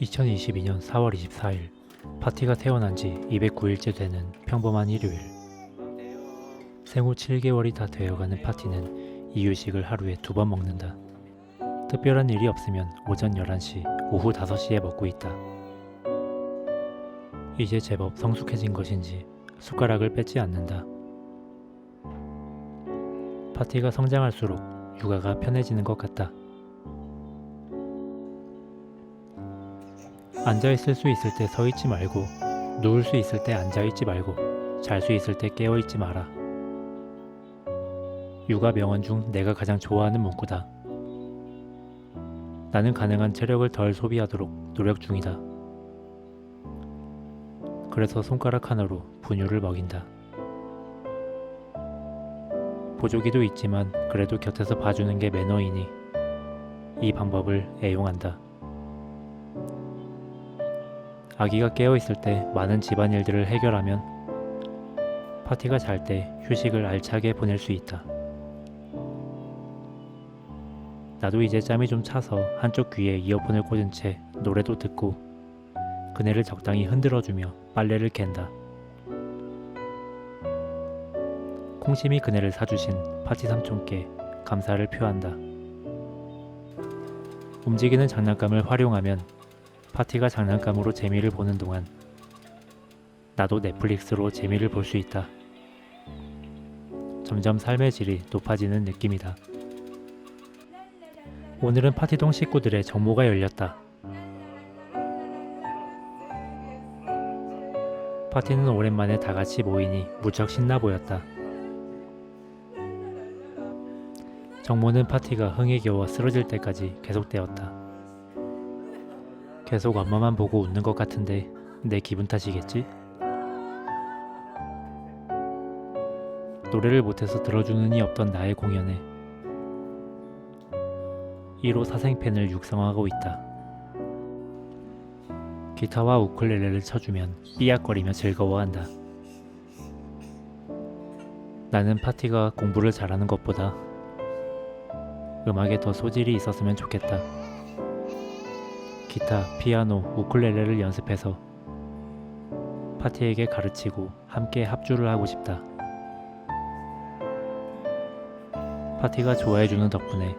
2022년 4월 24일 파티가 태어난 지 209일째 되는 평범한 일요일 생후 7개월이 다 되어가는 파티는 이유식을 하루에 두 번 먹는다. 특별한 일이 없으면 오전 11시, 오후 5시에 먹고 있다. 이제 제법 성숙해진 것인지 숟가락을 뺏지 않는다. 파티가 성장할수록 육아가 편해지는 것 같다. 앉아 있을 수 있을 때 서 있지 말고 누울 수 있을 때 앉아 있지 말고 잘 수 있을 때 깨어 있지 마라. 육아 명언 중 내가 가장 좋아하는 문구다. 나는 가능한 체력을 덜 소비하도록 노력 중이다. 그래서 손가락 하나로 분유를 먹인다. 보조기도 있지만 그래도 곁에서 봐주는 게 매너이니 이 방법을 애용한다. 아기가 깨어 있을 때 많은 집안일들을 해결하면 파티가 잘 때 휴식을 알차게 보낼 수 있다. 나도 이제 짬이 좀 차서 한쪽 귀에 이어폰을 꽂은 채 노래도 듣고 그네를 적당히 흔들어주며 빨래를 갠다. 콩심이 그네를 사주신 파티 삼촌께 감사를 표한다. 움직이는 장난감을 활용하면 파티가 장난감으로 재미를 보는 동안 나도 넷플릭스로 재미를 볼 수 있다. 점점 삶의 질이 높아지는 느낌이다. 오늘은 파티동 식구들의 정모가 열렸다. 파티는 오랜만에 다 같이 모이니 무척 신나 보였다. 정모는 파티가 흥에 겨워 쓰러질 때까지 계속되었다. 계속 엄마만 보고 웃는 것 같은데 내 기분 탓이겠지? 노래를 못해서 들어주는 이 없던 나의 공연에 1호 사생팬을 육성하고 있다. 기타와 우쿨렐레를 쳐주면 삐약거리며 즐거워한다. 나는 파티가 공부를 잘하는 것보다 음악에 더 소질이 있었으면 좋겠다. 기타, 피아노, 우쿨렐레를 연습해서 파티에게 가르치고 함께 합주를 하고 싶다. 파티가 좋아해주는 덕분에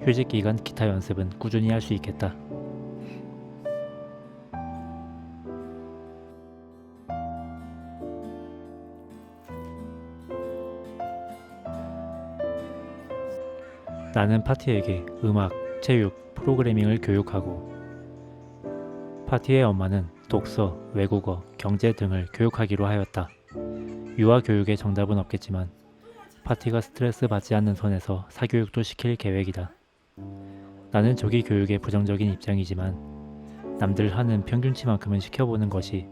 휴직 기간 기타 연습은 꾸준히 할 수 있겠다. 나는 파티에게 음악, 체육, 프로그래밍을 교육하고 파티의 엄마는 독서, 외국어, 경제 등을 교육하기로 하였다. 유아 교육의 정답은 없겠지만 파티가 스트레스 받지 않는 선에서 사교육도 시킬 계획이다. 나는 조기 교육에 부정적인 입장이지만 남들 하는 평균치만큼은 시켜보는 것이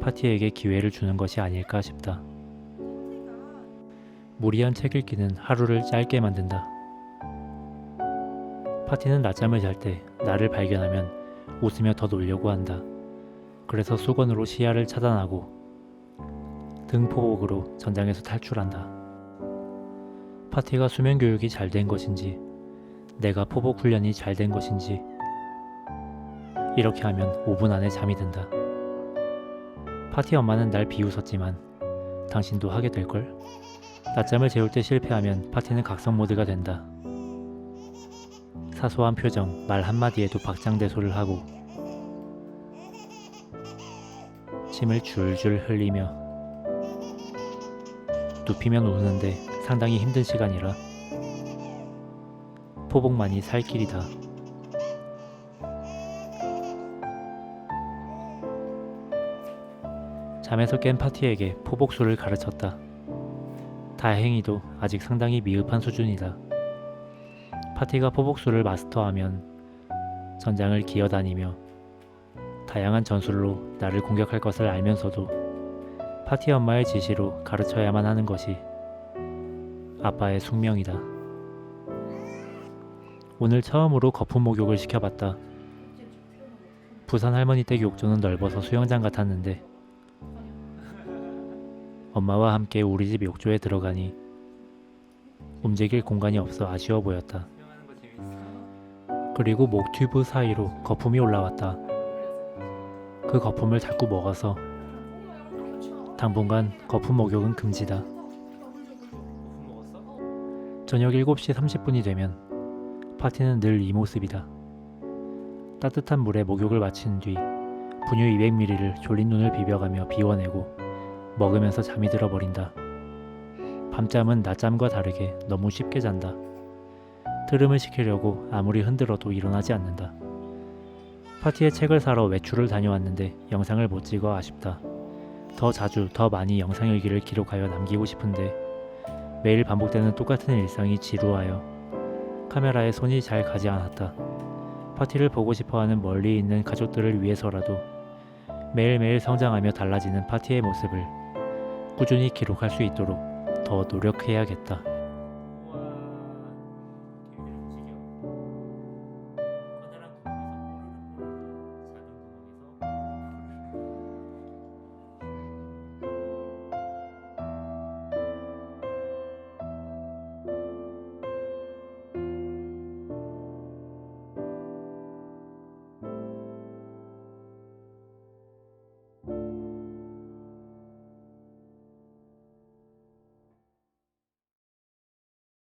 파티에게 기회를 주는 것이 아닐까 싶다. 무리한 책 읽기는 하루를 짧게 만든다. 파티는 낮잠을 잘 때 나를 발견하면 웃으며 더 놀려고 한다. 그래서 수건으로 시야를 차단하고 등포복으로 전장에서 탈출한다. 파티가 수면 교육이 잘 된 것인지 내가 포복 훈련이 잘 된 것인지 이렇게 하면 5분 안에 잠이 든다. 파티 엄마는 날 비웃었지만 당신도 하게 될걸? 낮잠을 재울 때 실패하면 파티는 각성 모드가 된다. 사소한 표정, 말 한마디에도 박장대소를 하고 침을 줄줄 흘리며 눕히면 우는데 상당히 힘든 시간이라 포복만이 살 길이다. 잠에서 깬 파티에게 포복수를 가르쳤다. 다행히도 아직 상당히 미흡한 수준이다. 파티가 포복수를 마스터하면 전장을 기어다니며 다양한 전술로 나를 공격할 것을 알면서도 파티 엄마의 지시로 가르쳐야만 하는 것이 아빠의 숙명이다. 오늘 처음으로 거품 목욕을 시켜봤다. 부산 할머니 댁 욕조는 넓어서 수영장 같았는데 엄마와 함께 우리 집 욕조에 들어가니 움직일 공간이 없어 아쉬워 보였다. 그리고 목 튜브 사이로 거품이 올라왔다. 그 거품을 자꾸 먹어서 당분간 거품 목욕은 금지다. 저녁 7시 30분이 되면 파티는 늘 이 모습이다. 따뜻한 물에 목욕을 마친 뒤 분유 200ml를 졸린 눈을 비벼가며 비워내고 먹으면서 잠이 들어버린다. 밤잠은 낮잠과 다르게 너무 쉽게 잔다. 트름을 시키려고 아무리 흔들어도 일어나지 않는다. 파티에 책을 사러 외출을 다녀왔는데 영상을 못 찍어 아쉽다. 더 자주, 더 많이 영상 일기를 기록하여 남기고 싶은데 매일 반복되는 똑같은 일상이 지루하여 카메라에 손이 잘 가지 않았다. 파티를 보고 싶어 하는 멀리 있는 가족들을 위해서라도 매일매일 성장하며 달라지는 파티의 모습을 꾸준히 기록할 수 있도록 더 노력해야겠다.